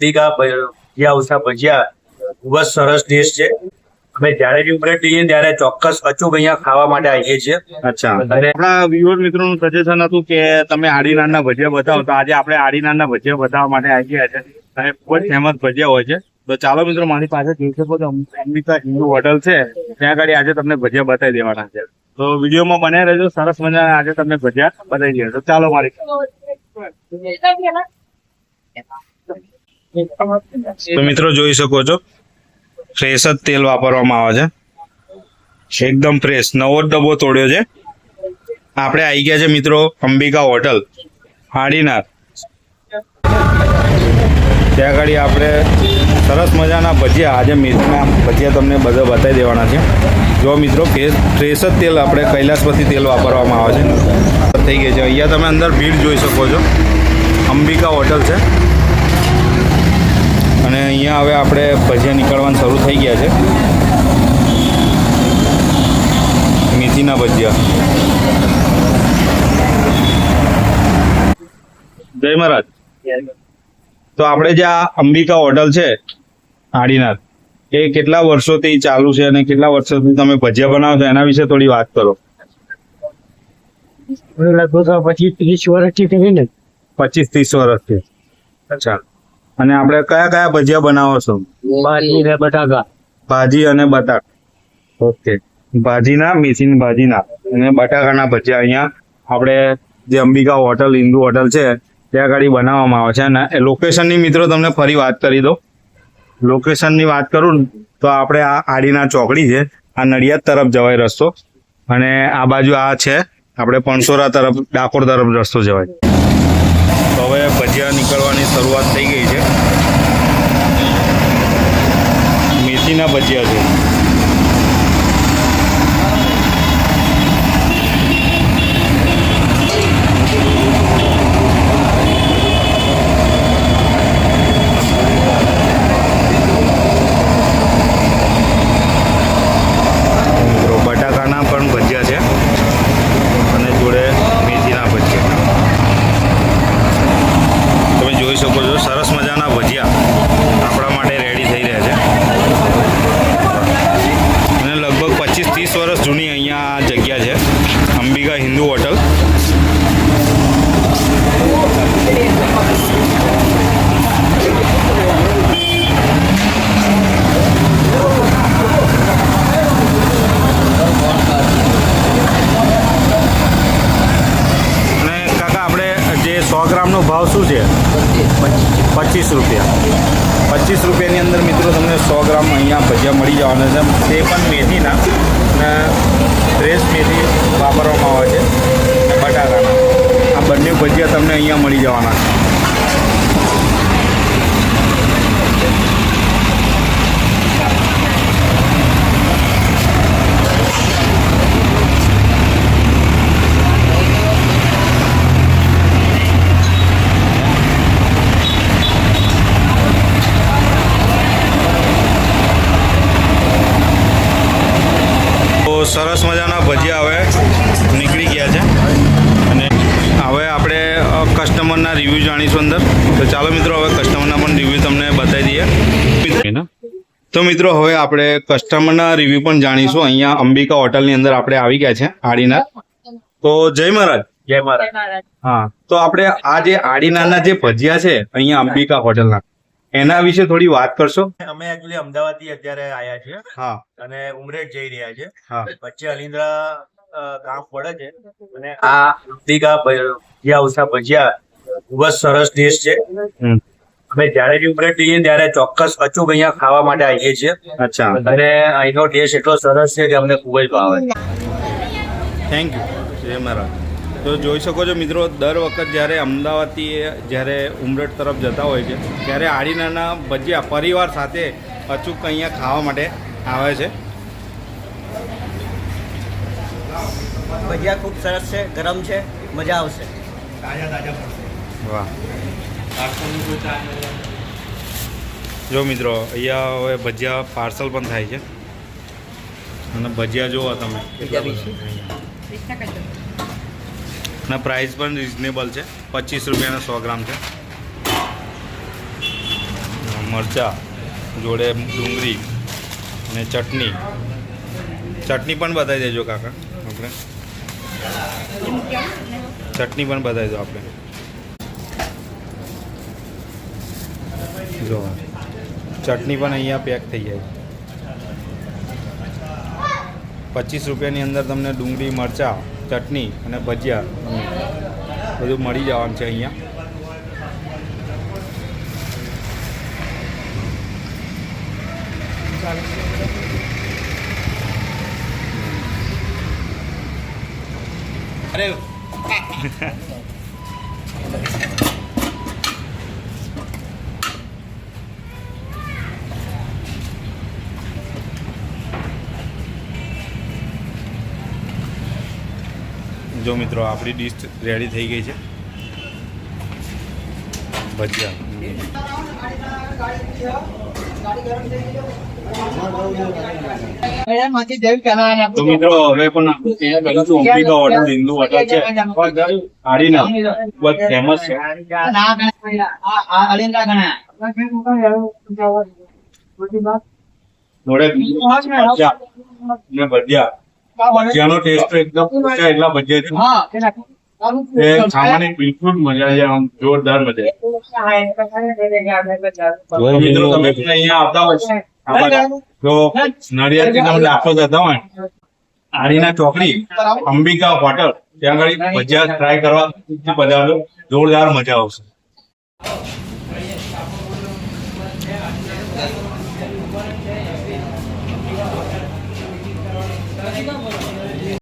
અંબિકા ભજીયા ઉષા ભજીયા ખૂબ જ સરસ ડિશ છે. અમે જ્યારે બી ઉમરેઠ જઈએ ત્યારે ચોક્કસ અચૂક અહીંયા ખાવા માટે આવીએ છીએ. અચ્છા. અને આપણા વ્યુઅર મિત્રોનું સજેશન હતું કે તમે આડીનારના ભજીયા બતાવો. તો આજે આપણે આડીનારના ભજીયા બતાવવા માટે આવી ગયા છે. અને ખૂબ જ ફેમસ ભજીયા હોય છે. તો ચાલો મિત્રો મારી પાસે જોઈ શકો તો અંબિકા હિન્દુ હોટલ છે. ત્યાં આગળ આજે તમને ભજીયા બતાવી દેવાના છે. તો વિડીયોમાં બને રહેજો. સરસ મજાના આજે તમને ભજીયા બતાવી દેવા તો ચાલો મારી તો મિત્રો જોઈ શકો છો. ફ્રેશ જ તેલ વાપરવામાં આવે છે. એકદમ ફ્રેશ. નવો જ ડબ્બો તોડ્યો છે. આપણે આવી ગયા છે મિત્રો અંબિકા હોટલ, હાડીનાર. ત્યાં આગળ આપણે સરસ મજાના ભજીયા. આજે મેથીના ભજીયા તમને બધા બતાવી દેવાના છે. જો મિત્રો ફ્રેશ જ તેલ આપણે કૈલાસપતિ તેલ વાપરવામાં આવે છે. થઈ ગઈ છે. અહીંયા તમે અંદર ભીડ જોઈ શકો છો. અંબિકા હોટલ છે. અને અહીંયા હવે આપણે ભજીયા નીકળવાનું શરૂ થઈ ગયા છે. મેથીના ભજીયા. જય મહારાજ. તો આપણે જે આ અંબિકા હોટલ છે આડીનાર એ કેટલા વર્ષોથી ચાલુ છે અને કેટલા વર્ષોથી તમે ભજીયા બનાવો છો એના વિશે થોડી વાત કરો. લગભગ પછી ત્રીસ વર્ષથી કરીને પચીસ ત્રીસ વર્ષથી. અચ્છા. અને આપણે કયા કયા ભજીયા બનાવો છો? ભાજી ને બટાકા. ભાજી અને બટાકા. ઓકે. ભાજીના મેથીની ભાજીના અને બટાકાના ભજીયા અહીંયા આપણે જે અંબિકા હોટલ હિન્દુ હોટલ છે ત્યાં આગળ બનાવવામાં આવે છે. અને એ લોકેશનની મિત્રો તમને ફરી વાત કરી દો લોકેશનની વાત કરું ને તો આપણે આ આડીના ચોકડી છે આ નડિયાદ તરફ જવાય રસ્તો. અને આ બાજુ આ છે આપણે પણસોરા તરફ ડાકોર તરફ રસ્તો જવાય. તો હવે ભજીયા નીકળવાની શરૂઆત થઈ ગઈ છે. મેથીના ભજીયા છે મિત્રો બટાકાના પણ ભજીયા છે અને જોડે મેથીના ભજીયા તમે જોઈ શકો છો, સરસ મજાના ભજીયા આપણા માટે રેડી થઈ રહ્યા છે. અને લગભગ પચીસ ત્રીસ વર્ષ જૂની સો ગ્રામનો ભાવ શું છે? પચીસ રૂપિયા. પચીસ રૂપિયાની અંદર મિત્રો તમને સો ગ્રામ અહીંયા ભજીયા મળી જવાના છે. તે પણ મેથીના. ફ્રેશ મેથી વાપરવામાં આવે છે. બટાકાના. આ બંને ભજીયા તમને અહીંયા મળી જવાના છે. સરસ મજાના ભજીયા હવે નીકળી ગયા છે. અને હવે આપણે કસ્ટમરના રિવ્યૂ જાણીશું અંદર. તો ચાલો મિત્રો હવે કસ્ટમરના પણ રિવ્યૂ તમને બતાવી દઈએ. તો મિત્રો હવે આપણે કસ્ટમરના રિવ્યૂ પણ જાણીશું. અહીંયા અંબિકા હોટલની અંદર આપણે આવી ગયા છે આડીના તો જય મહારાજ. જય મહારાજ. હા તો આપણે આ જે આડીનારના જે ભજીયા છે અહીંયા અંબિકા હોટલના એના વિશે થોડી વાત કરશો? અમે એકચ્યુઅલી અમદાવાદથી અત્યારે આવ્યા છીએ હા. અને ઉમરેઠ જઈ રહ્યા છે હા. વચ્ચે અલિન્દ્રા ગામ પડે છે અને આ અંબિકા ભજીયા ઉષા ભજીયા ખૂબ જ સરસ ડિશ છે. અમે જ્યારે બી ઉમરેઠ જઈએ ત્યારે ચોક્કસ અચૂક અહીંયા ખાવા માટે આવીએ છીએ. અચ્છા. અને અહીંનો ટેસ્ટ એટલો સરસ છે કે અમને ખૂબ જ ભાવે. થેન્ક યુ જય મહારાજ. તો જોઈ શકો છો મિત્રો દર વખત જ્યારે અમદાવાદથી જ્યારે ઉમરેઠ તરફ જતા હોય છે ત્યારે આડીનાના ભજીયા પરિવાર સાથે અચૂક અહીંયા ખાવા માટે આવે છે. ભજીયા ખૂબ સરસ છે ગરમ છે મજા આવશે. વાહ. જો મિત્રો અહીંયા હવે ભજીયા પાર્સલ પણ થાય છે. અને ભજીયા જુઓ તમે. અને પ્રાઇસ પણ રિઝનેબલ છે. પચીસ રૂપિયાના સો ગ્રામ છે. મરચાં, જોડે ડુંગળી અને ચટણી. ચટણી પણ બતાવી દેજો કાકા, આપણે. ચટણી પણ બતાવી દો આપણે. જો, ચટણી પણ અહીંયા પેક થઈ જાય પચીસ રૂપિયાની અંદર તમને ડુંગળી, મરચાં ચટણી અને ભજીયા. બધું મળી જવાનું છે અહીંયા. અરે. જો મિત્રો આપણી ડિશ રેડી થઈ ગઈ છે. ભજીયા. તો મિત્રો હવે પણ અહીંયા પહેલા તો અંબિકા હોટલ હિન્દુ હોટલ છે. આડીના બહુ ફેમસ છે. જોડે ભજીયા. ને ટેસ્ટ એકદમ ઊંચા એટલા ભજીયા છે. એ ખાવાની બિલકુલ મજા છે આમ જોરદાર મજા તો મિત્રો તમે પણ અહીંયા આવતા હોય તો બાજુ, તો તમે દાખલ થતા હોય. આડીના ચોકડી અંબિકા હોટલ. ત્યાં આગળ ભજીયા ટ્રાય કરવા બધા જોરદાર મજા આવશે.